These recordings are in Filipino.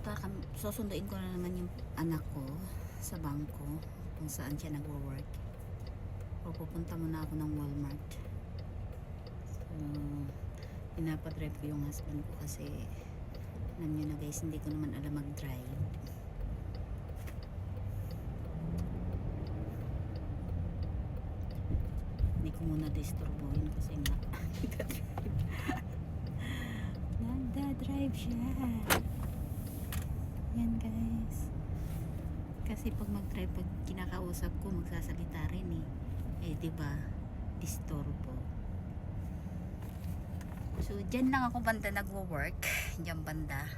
pupunta kami, susunduin ko na naman yung anak ko sa bangko kung saan siya nagwo-work. O pupunta muna ako ng Walmart. So, pinapadrive ko yung husband ko kasi alam nyo na guys, hindi ko naman alam mag-drive. Hindi ko muna disturbuhin kasi nga. Nagdadrive siya. Yan guys. Kasi pag mag-drive, pag kinakausap ko, magsasalita rin eh. Eh, ba? Disturbo. So, dyan lang ako banda nagwo-work. Dyan banda.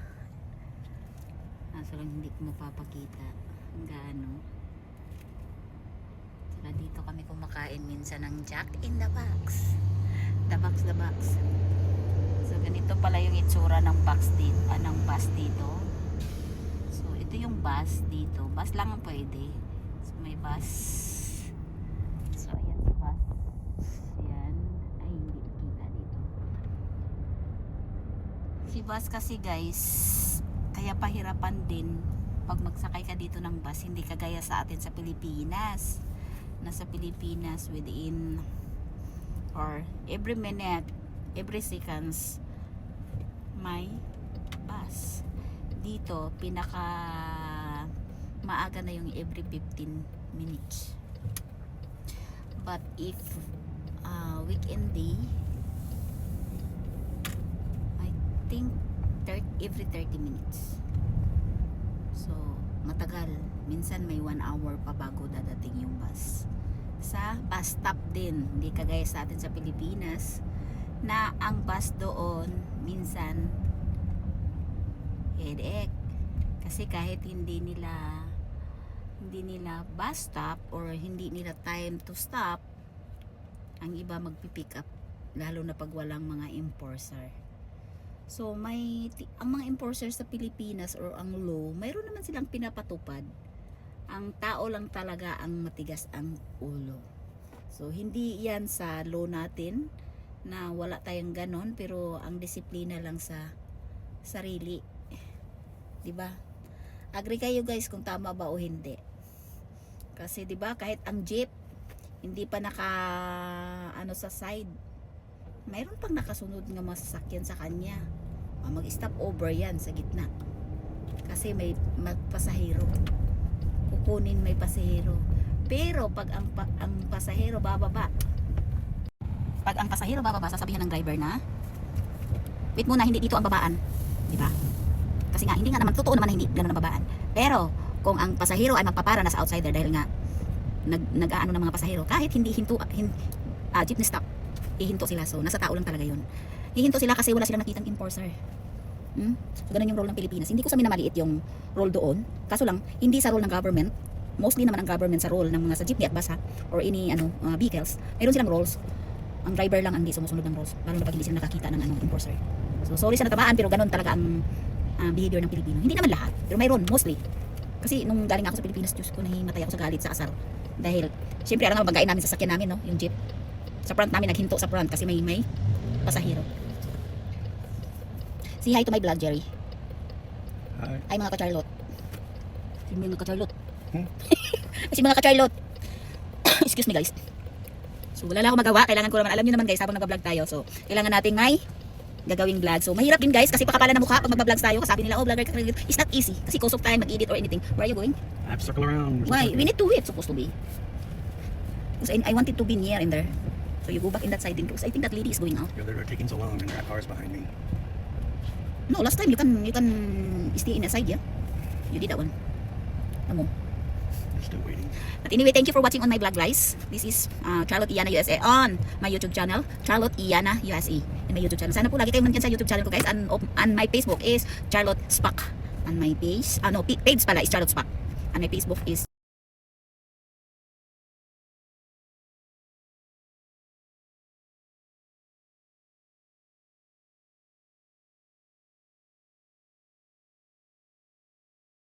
Kaso lang hindi ko mapapakita. Ang gaano. Saka dito kami kumakain minsan ng Jack in the Box. The box, the box. So, ganito pala yung itsura ng box dito, ah, ng bus dito. Ito yung bus dito. Bus lang ang pwede. So, may bus. So, ayan sa bus. Ayan. Ay, hindi kita dito. Si bus kasi guys, kaya pahirapan din pag magsakay ka dito ng bus, hindi kagaya sa atin sa Pilipinas. Nasa Pilipinas within or every minute, every seconds may bus. Dito, pinaka maaga na yung every 15 minutes. But if uh, weekend day, I think thir- every 30 minutes. So, matagal. Minsan may 1 hour pa bago dadating yung bus. Sa bus stop din, hindi kagaya sa atin sa Pilipinas, na ang bus doon minsan headache. Kasi kahit hindi nila hindi nila bus stop or hindi nila time to stop, ang iba magpipick up lalo na pag walang mga enforcer. So may ang mga enforcer sa Pilipinas or ang law, mayroon naman silang pinapatupad. Ang tao lang talaga ang matigas ang ulo. So hindi 'yan sa law natin na wala tayong ganon pero ang disiplina lang sa sarili. 'Di ba? Agree kayo guys kung tama ba o hindi. Kasi 'di ba kahit ang jeep hindi pa naka ano sa side. Mayroon pang nakasunod nga masasakyan sa kanya. Ah, mag-stop over yan sa gitna. Kasi may magpasahero. Kukunin may pasahero. Pero pag ang, ang pasahero bababa pag ang pasahero bababa sasabihan ng driver na wait muna hindi dito ang babaan. Di ba kasi nga hindi nga naman totoo naman na hindi ganun ang babaan. Pero kung ang pasahero ay magpapara na sa outsider dahil nga nag nag-aano ng mga pasahero kahit hindi hinto hin, ah, jeepney stop ihinto sila. So nasa tao lang talaga yun. Hihinto sila kasi wala silang nakitang enforcer. Hmm? so ganun yung role ng Pilipinas. Hindi ko sa minamaliit yung role doon. Kaso lang hindi sa role ng government. Mostly naman ang government sa role ng mga sa jeepney at bus ha, or any ano uh, vehicles. Mayroon silang roles. Ang driver lang ang hindi sumusunod ng rules lalo na pag hindi sila nakakita ng ano, enforcer. So sorry sa natamaan pero ganun talaga ang ah, behavior ng Pilipino. Hindi naman lahat pero mayroon mostly. Kasi nung galing ako sa Pilipinas Diyos ko nahimatay ako sa galit sa asar dahil siyempre alam nga banggain namin sa sakyan namin no yung jeep. Sa front namin naghinto sa front kasi may may pasahero. Say hi to my vlog Jerry. Hi. ay mga ka-Charlotte. Si mga ka-Charlotte Hmm? si mga ka-Charlotte. Excuse me guys. So wala lang ako magawa. Kailangan ko naman alam nyo naman guys habang nag-vlog tayo so kailangan nating may gagawing vlog so mahirap din guys kasi pakapala na mukha pag mag-vlog tayo kasi sabi nila oh vlogger ka it's not easy kasi cost of time mag-edit or anything where are you going I have to circle around. why we need to wait supposed to be because I, I wanted to be near in there so you go back in that side din because I think that lady is going out Yeah, they're taking so long and that car's behind me. No, last time you can you can stay in a side, yeah. You did that one. Amo. I'm still waiting. But anyway, thank you for watching on my vlog, guys. This is uh, Charlotte Iana USA on my YouTube channel, Charlotte Iana USA in my YouTube channel. Sana po lagi kayong nandyan sa YouTube channel ko, guys. And, and my Facebook is Charlotte Spock. And my page, ano, page pala is Charlotte Spock. And my Facebook is